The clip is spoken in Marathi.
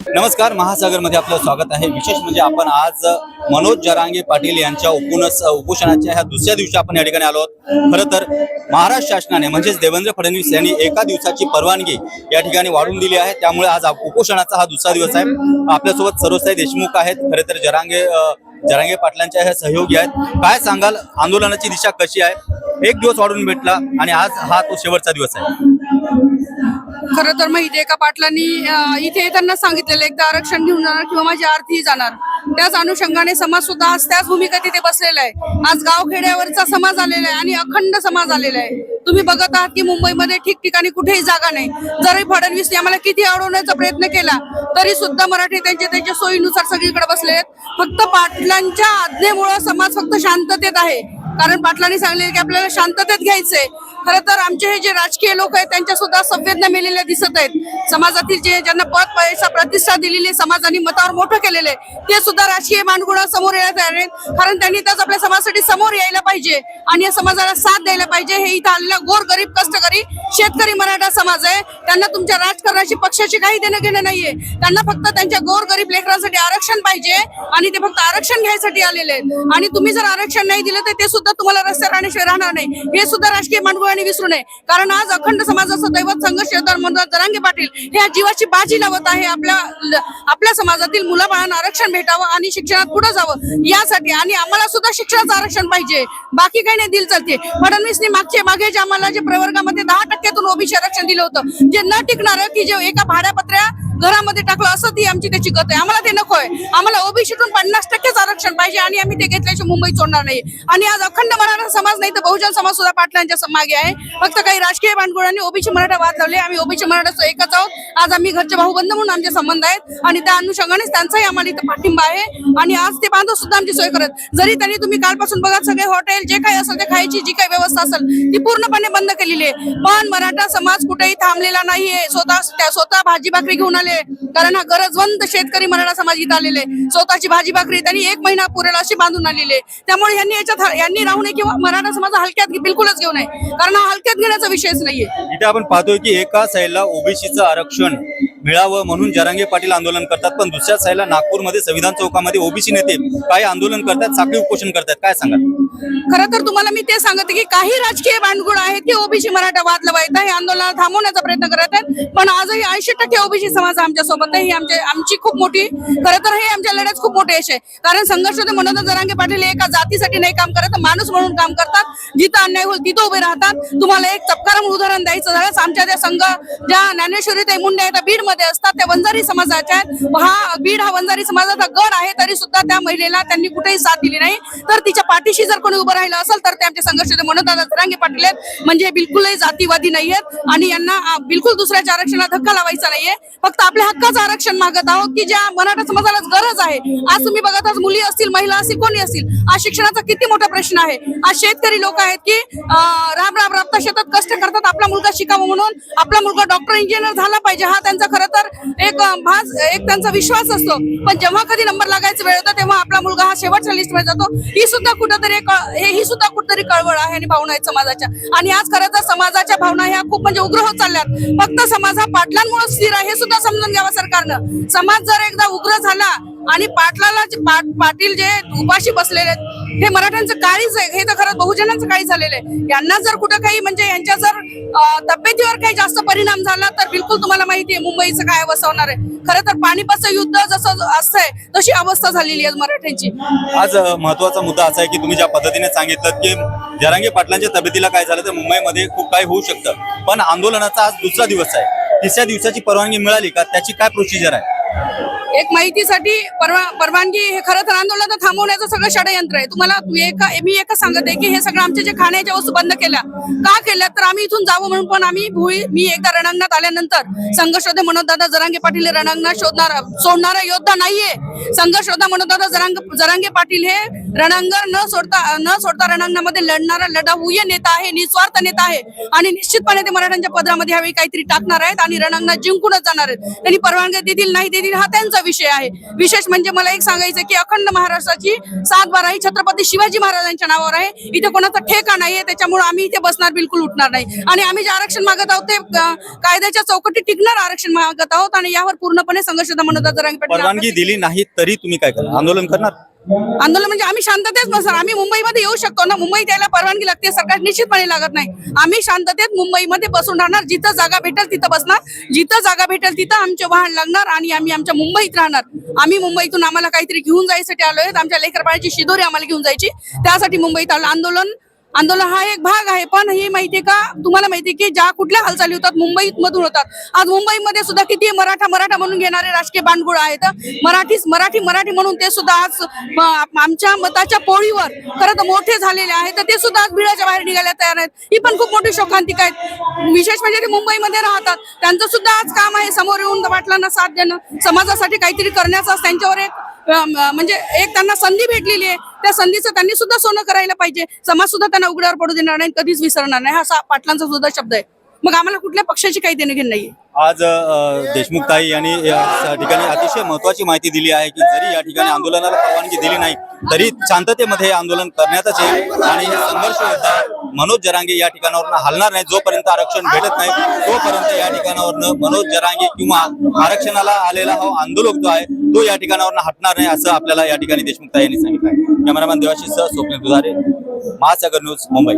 नमस्कार महासागरमध्ये आपलं स्वागत आहे. विशेष म्हणजे आपण आज मनोज जरांगे पाटील यांच्या उपोनस उपोषणाच्या ह्या दुसऱ्या दिवशी आपण या ठिकाणी आलो आहोत. खरं तर महाराष्ट्र शासनाने म्हणजेच देवेंद्र फडणवीस यांनी एका दिवसाची परवानगी या ठिकाणी वाढून दिली आहे. त्यामुळे आज उपोषणाचा हा दुसरा दिवस आहे. आपल्यासोबत सर्वसाई देशमुख आहेत. खरं तर जरांगे जरांगे पाटलांच्या ह्या सहयोगी आहेत. काय सांगाल? आंदोलनाची दिशा कशी आहे? एक दिवस वाढून भेटला आणि आज हा तो शेवटचा दिवस आहे. खरं तर माहिती आहे का पाटलांनी इथे त्यांना सांगितलेलं एकदा आरक्षण घेऊन जाणार किंवा माझी आरती जाणार. त्याच अनुषंगाने समाज सुद्धा आज त्याच भूमिकेत इथे बसलेला आहे. आज गावखेड्यावरचा समाज आलेला आहे आणि अखंड समाज आलेला आहे. तुम्ही बघत आहात की मुंबईमध्ये ठिकठिकाणी कुठेही जागा नाही. जरी फडणवीसने आम्हाला किती अडवण्याचा प्रयत्न केला तरी सुद्धा मराठी त्यांच्या त्यांच्या सोयीनुसार सगळीकडे बसले आहेत. फक्त पाटलांच्या आज्ञेमुळं समाज फक्त शांततेत आहे. कारण पाटलांनी सांगले की आपल्याला शांततेत घ्यायचंय. खरं तर आमचे हे जे राजकीय लोक आहेत त्यांच्या सुद्धा संवेदना मिळलेल्या दिसत आहेत. समाजातील जे ज्यांना पद पैसा प्रतिष्ठा दिलेली समाजाने मतावर मोठं केलेलं आहे ते सुद्धा राजकीय मानगुणा समोर येण्यात आहेत. कारण त्यांनी त्याच आपल्या समाजासाठी समोर यायला पाहिजे आणि या समाजाला साथ द्यायला पाहिजे. हे इथं आलेला गोर गरीब कष्टकरी शेतकरी मराठा समाज आहे. त्यांना तुमच्या राजकारणाशी पक्षाशी काही देणं घेणं नाहीये. त्यांना फक्त त्यांच्या गोर गरीब लेकरांसाठी आरक्षण पाहिजे आणि ते फक्त आरक्षण घ्यायसाठी आलेले आहेत. आणि तुम्ही जर आरक्षण नाही दिलं तर ते सुद्धा तुम्हाला रस्त्यावर राहण्याशिवाय राहणार नाही. हे सुद्धा राजकीय मांडगुळाने विसरू नये. कारण आज अखंड समाजाचं दैवत संघर्ष योद्धा म्हणून जरांगे पाटील हे जीवाची बाजी लावत आहे. आपल्या आपल्या समाजातील मुलाबाळांना आरक्षण भेटावं आणि शिक्षणात पुढे जावं यासाठी आणि आम्हाला सुद्धा शिक्षणाचं आरक्षण पाहिजे. बाकी काही नाही दिल चालते. फडणवीसने मागचे मागे जे आम्हाला जे प्रवर्गामध्ये दहा टक्क्यातून ओबीसी आरक्षण दिलं होतं जे न टिकणार की जे एका भाड्यापत्र्या घरामध्ये टाकलं असं ती आमची त्याची गत आहे. आम्हाला ते नको आहे. आम्हाला ओबीसीतून पन्नास टक्केच आरक्षण पाहिजे आणि आम्ही ते घेतल्याशिवाय मुंबई सोडणार नाही. आणि आज अखंड मराठा समाज नाही तर बहुजन समाज सुद्धा पाटलांच्या मागे आहे. फक्त काही राजकीय भांडगोळांनी ओबीसी मराठा वाद लावले आम्ही ओबीसी मराठा एकच आहोत. आज आम्ही घरचे भाऊबंद म्हणून आमचे संबंध आहेत. आणि त्या अनुषंगानेच त्यांचाही आम्हाला इथं पाठिंबा आहे. आणि आज ते बांधव सुद्धा आमची सोय करत. जरी त्यांनी तुम्ही कालपासून बघा सगळे हॉटेल जे काही असेल ते खायची जी काही व्यवस्था असेल ती पूर्णपणे बंद केलेली आहे. पण मराठा समाज कुठेही थांबलेला नाहीये. स्वतः स्वतः भाजी भाकरी घेऊन आले कारण हा गरजवंत शेतकरी मराठा समाज इथं आलेले स्वतःची भाजी भाकरी त्यांनी एक महिना पुरेल अशी बांधून आलेले त्यामुळे यांनी याच्यात यांनी राहू नये किंवा मराठा समाज हलक्यात बिलकुलच घेऊ नये. कारण हा हलक्यात घेण्याचा विषयच नाहीये. इथे आपण पाहतोय की एका साईडला ओबीसीचं आरक्षण मिळावं म्हणून जरांगे पाटील आंदोलन करतात पण दुसऱ्या साईडला नागपूरमध्ये संविधान चौकामध्ये ओबीसी नेते काही आंदोलन करतात साखळी उपोषण करतात. काय सांगा खरं तर तुम्हाला मी ते सांगते की काही राजकीय भांडगुळ आहेत की ओबीसी मराठा वाद लावायचा हे आंदोलन थांबवण्याचा प्रयत्न करत आहेत. पण आजही ऐंशी टक्के ओबीसी समाज आमच्यासोबत आहे. ही आमचे आमची खूप मोठी खरं तर हे आमच्या लढ्यात खूप मोठे यश आहे कारण संघर्ष ते म्हणून जरांगे पाटील हे एका जातीसाठी नाही काम करत माणूस म्हणून काम करतात. जिथं अन्याय होईल तिथं उभे राहतात. तुम्हाला एक चपकाराम उदाहरण द्यायचं झालं. आमच्या त्या संघ ज्या ज्ञानेश्वरी ते मुंडे आहेत बीडमध्ये असतात. त्या वंजारी समाजाच्या आहेत. हा बीड हा वंजारी समाजाचा गड आहे तरी सुद्धा त्या महिलेला त्यांनी कुठेही साथ दिली नाही. तर तिच्या पाठीशी जर कोणी उभं राहिलं असेल तर ते आमचे संघर्ष होते म्हणून जरांगे पाटील आहेत. म्हणजे बिलकुलही जातीवादी नाही आहेत. आणि यांना बिलकुल दुसऱ्याच्या आरक्षणाला धक्का लावायचा नाहीये. फक्त आपल्या हक्काचं आरक्षण मागत आहोत की ज्या मराठा समाजाला गरज आहे. आज तुम्ही बघत आज मुली असतील महिला असतील कोणी असतील आज शिक्षणाचा किती मोठा प्रश्न आहे. आज शेतकरी लोक आहेत की राब राब राबता शेतात कष्ट करतात आपला मुलगा शिकावा म्हणून आपला मुलगा डॉक्टर इंजिनियर झाला पाहिजे. हा त्यांचा खरं तर एक भास एक त्यांचा विश्वास असतो. पण जेव्हा कधी नंबर लागायचा वेळ होता तेव्हा आपला मुलगा हा शेवटच्या लिस्टमध्ये जातो. ही सुद्धा कुठंतरी हे ही सुद्धा कुठतरी कळवळ आहे आणि भावना आहेत समाजाच्या. आणि आज खरं तर समाजाच्या भावना ह्या खूप म्हणजे उग्र होत चालल्यात. फक्त समाज हा पाटलांमुळे स्थिर आहे हे सुद्धा समजून घ्यावं सरकारनं. समाज जर एकदा उग्र झाला आणि पाटलाला जे पाट- पाटील जे उपाशी बसलेले आहेत हे मराठ्यांचं काळीच आहे हे तर खरं बहुजनांचं काही झालेलं आहे. यांना जर कुठं काही म्हणजे यांच्या जर तब्येतीवर काही जास्त परिणाम झाला तर बिलकुल तुम्हाला माहिती आहे मुंबईचं काय अवस्था होणार आहे. खरं तर पाणीपतचं युद्ध जसं असतंय तशी अवस्था झालेली आहे मराठ्यांची. आज महत्त्वाचा मुद्दा असा आहे की तुम्ही ज्या पद्धतीने सांगितलं की जरांगे पाटलांच्या तब्येतीला काय झालं तर मुंबईमध्ये खूप काही होऊ शकतं. पण आंदोलनाचा आज दुसरा दिवस आहे. तिसऱ्या दिवसाची परवानगी मिळाली का? त्याची काय प्रोसिजर आहे? एक माहितीसाठी परवा परवानगी हे खरं तर आंदोलन थांबवण्याचं सगळं षडयंत्र आहे. तुम्हाला तुम्ही एका मी एकच सांगत आहे की हे सगळं आमच्या जे खाण्याच्या वस्तू बंद केल्या का केल्या तर आम्ही इथून जावं म्हणून पण आम्ही भुई मी एकदा रणांगणात आल्यानंतर संघशोधे मनोदादा दादा जरांगे पाटील हे रणांगणात शोधणार सोडणारा योद्धा नाहीये. संघशोधा मनोदादा दादा जरांग जरांगे पाटील हे रणांगण न सोडता न सोडता रणांगणामध्ये लढणारा लढाऊय नेता आहे निस्वार्थ नेता आहे. आणि निश्चितपणे ते मराठ्यांच्या पदरामध्ये यावेळी काहीतरी टाकणार आहेत आणि रणांगणात जिंकूनच जाणार आहेत. त्यांनी परवानगी देतील नाही देतील हा त्यांचा विषय आहे. विशेष म्हणजे मला एक सांगायचं की अखंड महाराष्ट्राची सात बारा ही छत्रपती शिवाजी महाराजांच्या नावावर आहे. इथे कोणाचा ठेका नाहीये त्याच्यामुळे आम्ही इथे बसणार बिलकुल उठणार नाही. आणि आम्ही जे आरक्षण मागत आहोत ते कायद्याच्या चौकटीत टिकणार आरक्षण मागत आहोत आणि यावर पूर्णपणे संघर्ष पाटील परवानगी दिली नाही तरी तुम्ही काय करणार आंदोलन करणार? आंदोलन म्हणजे आम्ही शांततेत बसणार. आम्ही मुंबईमध्ये येऊ शकतो ना? मुंबईत यायला परवानगी लागते. सरकार निश्चितपणे लागत नाही. आम्ही शांततेत मुंबईमध्ये बसून राहणार. जिथं जागा भेटेल तिथं बसणार. जिथं जागा भेटेल तिथं आमचे वाहन लागणार आणि आम्ही आमच्या मुंबईत राहणार. आम्ही मुंबईतून आम्हाला काहीतरी घेऊन जायसाठी आलो आहेत आमच्या लेकरबाळाची शिदोरी आम्हाला घेऊन जायची. त्यासाठी मुंबईत आलो. आंदोलन आंदोलन हा एक भाग आहे पण हे माहिती का? तुम्हाला माहिती की ज्या कुठल्या हालचाली होतात मुंबईत मधून होतात. आज मुंबईमध्ये सुद्धा किती मराठा मराठा म्हणून घेणारे राजकीय बांडगुळ आहेत. मराठी मराठी मराठी म्हणून ते सुद्धा आज आमच्या मताच्या पोळीवर खरं तर मोठे झालेले आहेत. तर ते सुद्धा आज भिडाच्या बाहेर निघायला तयार आहेत. ही पण खूप मोठी शोकांतिक आहेत. विशेष म्हणजे ते मुंबईमध्ये राहतात. त्यांचं सुद्धा आज काम आहे. समोर येऊन वाटलांना साथ देणं. समाजासाठी काहीतरी करण्याचा. त्यांच्यावर एक म्हणजे एक त्यांना संधी भेटलेली आहे. त्या संधीचं त्यांनी सुद्धा सोनं करायला पाहिजे. समाज सुद्धा त्यांना उघड्यावर पडू देणार नाही कधीच विसरणार नाही. हा पाटलांचा सुद्धा शब्द आहे. मग आम्हाला कुठल्या पक्षाची काही देणं घेणं नाही आज देशमुख ताई यांनी या ठिकाणी अतिशय महत्वाची माहिती दिली आहे की जरी या ठिकाणी आंदोलनाला परवानगी दिली नाही तरी शांततेमध्ये हे आंदोलन करण्यातच येईल आणि संघर्ष होता मनोज जरांगे या ठिकाणावरनं हलणार नाही. जोपर्यंत आरक्षण भेटत नाही तोपर्यंत या ठिकाणावरनं मनोज जरांगे किंवा आरक्षणाला आलेला हा आंदोलक जो आहे तो या ठिकाणावरनं हटणार नाही असं आपल्याला या ठिकाणी देशमुख यांनी सांगितलं कॅमेरामॅन देवाशीष सह दुधारे महासागर न्यूज मुंबई.